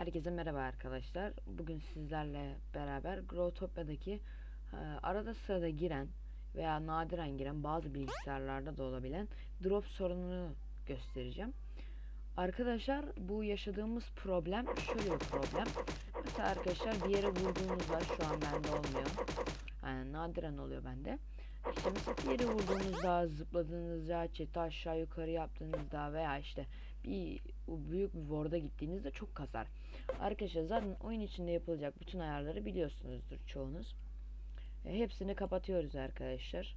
Herkese merhaba arkadaşlar. Bugün sizlerle beraber Growtopia'daki e, arada sırada giren veya nadiren giren bazı bilgisayarlarda da olabilen drop sorununu göstereceğim. Arkadaşlar bu yaşadığımız problem şöyle bir problem. Mesela arkadaşlar bir yere vurduğunuzda şu an bende olmuyor. Yani nadiren oluyor bende. İşte mesela bir yere vurduğunuzda, zıpladığınızda, çete aşağı yukarı yaptığınızda veya işte bir büyük bir ward'a gittiğinizde çok kasar. Arkadaşlar zaten oyun içinde yapılacak bütün ayarları biliyorsunuzdur çoğunuz. E, hepsini kapatıyoruz arkadaşlar.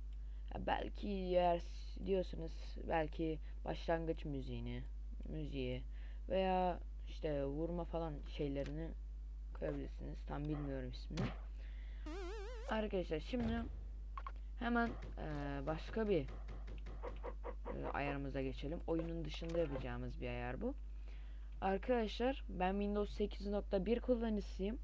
Ya belki eğer diyorsunuz belki başlangıç müziğini, müziği veya işte vurma falan şeylerini koyabilirsiniz. Tam bilmiyorum ismini. Arkadaşlar şimdi hemen e, başka bir ayarımıza geçelim. Oyunun dışında yapacağımız bir ayar bu. Arkadaşlar ben Windows 8.1 kullanıcısıyım.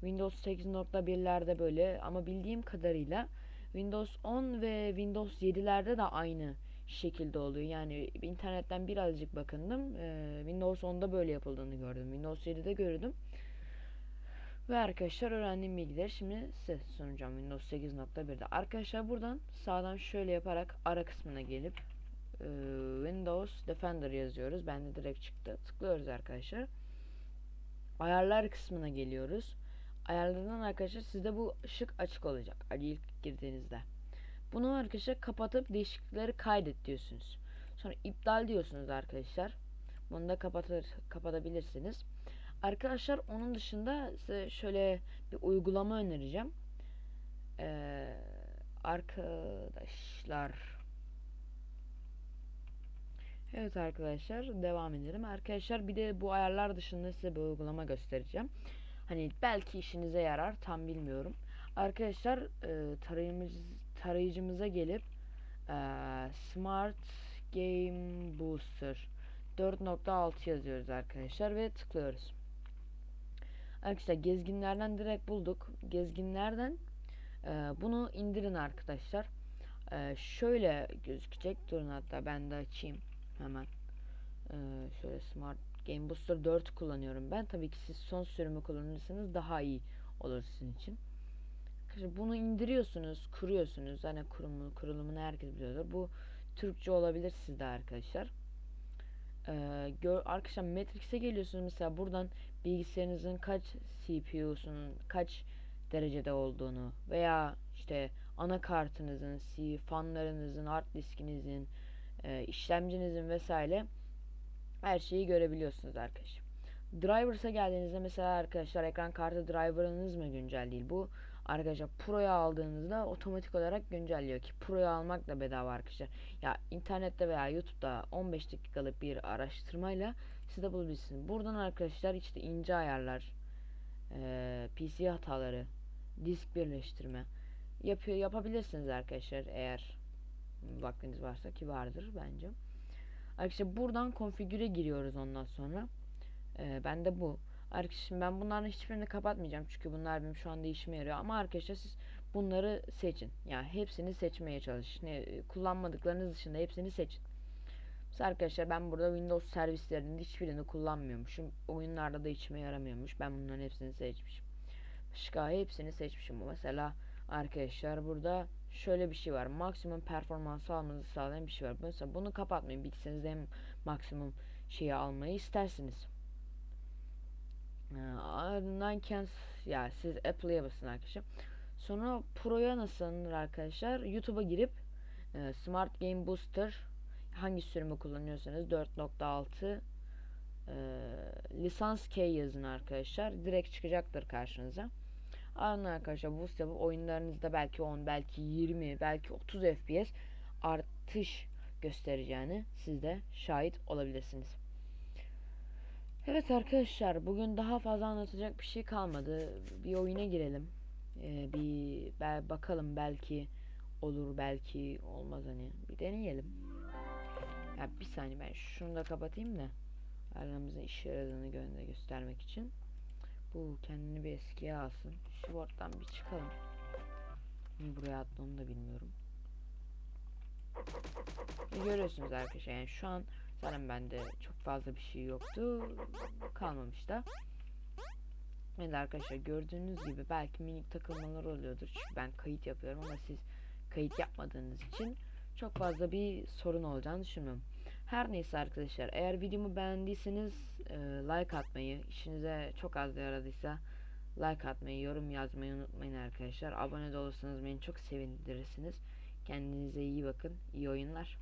Windows 8.1'lerde böyle ama bildiğim kadarıyla Windows 10 ve Windows 7'lerde de aynı şekilde oluyor. Yani internetten birazcık bakındım. Ee, Windows 10'da böyle yapıldığını gördüm. Windows 7'de gördüm. Ve arkadaşlar öğrendiğim bilgileri şimdi size sunacağım Windows 8.1'de. Arkadaşlar buradan sağdan şöyle yaparak ara kısmına gelip e, Windows Defender yazıyoruz. Bende direkt çıktı. Tıklıyoruz arkadaşlar. Ayarlar kısmına geliyoruz. Ayarlardan arkadaşlar sizde bu ışık açık olacak. Ali ilk girdiğinizde. Bunu arkadaşlar kapatıp değişiklikleri kaydet diyorsunuz. Sonra iptal diyorsunuz arkadaşlar. Bunu da kapatır, kapatabilirsiniz. Arkadaşlar onun dışında size şöyle bir uygulama önereceğim. Ee, arkadaşlar Evet arkadaşlar devam edelim. Arkadaşlar bir de bu ayarlar dışında size bir uygulama göstereceğim. Hani belki işinize yarar tam bilmiyorum. Arkadaşlar e, tarayıcımız, tarayıcımıza gelip e, Smart Game Booster 4.6 yazıyoruz arkadaşlar ve tıklıyoruz. Arkadaşlar gezginlerden direkt bulduk. Gezginlerden e, bunu indirin arkadaşlar. E, şöyle gözükecek. Durun hatta ben de açayım hemen. E, şöyle Smart Game Booster 4 kullanıyorum ben. Tabii ki siz son sürümü kullanırsanız daha iyi olur sizin için. Arkadaşlar bunu indiriyorsunuz, kuruyorsunuz. Hani kurumu, kurulumunu herkes biliyordur. Bu Türkçe olabilir sizde arkadaşlar. Ee, gör, arkadaşlar Matrix'e geliyorsunuz mesela buradan bilgisayarınızın kaç CPU'sunun kaç derecede olduğunu veya işte anakartınızın, fanlarınızın, hard diskinizin, e, işlemcinizin vesaire her şeyi görebiliyorsunuz arkadaşlar. Drivers'a geldiğinizde mesela arkadaşlar ekran kartı driver'ınız mı güncel değil? Bu arkadaşlar Pro'ya aldığınızda otomatik olarak güncelliyor ki Pro'yu almak da bedava arkadaşlar. Ya internette veya YouTube'da 15 dakikalık bir araştırmayla siz de bulabilirsiniz. Buradan arkadaşlar işte ince ayarlar, eee, PC hataları, disk birleştirme yapıyor yapabilirsiniz arkadaşlar eğer vaktiniz varsa ki vardır bence. Arkadaşlar buradan konfigüre giriyoruz ondan sonra. Ee, ben de bu. Arkadaşlar ben bunların hiçbirini kapatmayacağım çünkü bunlar benim şu anda işime yarıyor. Ama arkadaşlar siz bunları seçin. Yani hepsini seçmeye çalışın. Ne, kullanmadıklarınız dışında hepsini seçin. Mesela arkadaşlar ben burada Windows servislerinin hiçbirini kullanmıyormuşum. Oyunlarda da içime yaramıyormuş. Ben bunların hepsini seçmişim. Başka hepsini seçmişim. Mesela arkadaşlar burada şöyle bir şey var. Maksimum performans almanızı sağlayan bir şey var. Mesela bunu kapatmayın. Bilgisayarınızda hem maksimum şeyi almayı istersiniz. Ee, Ardından kens ya siz Apple'ya basın arkadaşlar. Sonra Pro'ya nasıl alınır arkadaşlar? YouTube'a girip e, Smart Game Booster hangi sürümü kullanıyorsanız 4.6 e, lisans K yazın arkadaşlar. Direkt çıkacaktır karşınıza. Ardından arkadaşlar boost yapıp oyunlarınızda belki 10, belki 20, belki 30 FPS artış göstereceğini siz de şahit olabilirsiniz. Evet arkadaşlar bugün daha fazla anlatacak bir şey kalmadı. Bir oyuna girelim. Ee, bir bel- bakalım belki olur belki olmaz hani bir deneyelim. Ya bir saniye ben şunu da kapatayım da aramızda işe yaradığını gö- göstermek için. Bu kendini bir eskiye alsın. Şu word'dan bir çıkalım. Buraya attı da bilmiyorum. E, görüyorsunuz arkadaşlar yani şu an zaten bende çok fazla bir şey yoktu. Kalmamış da. Evet arkadaşlar gördüğünüz gibi belki minik takılmalar oluyordur. Çünkü ben kayıt yapıyorum ama siz kayıt yapmadığınız için çok fazla bir sorun olacağını düşünmüyorum. Her neyse arkadaşlar eğer videomu beğendiyseniz e, like atmayı, işinize çok az yaradıysa like atmayı, yorum yazmayı unutmayın arkadaşlar. Abone de olursanız beni çok sevindirirsiniz. Kendinize iyi bakın. İyi oyunlar.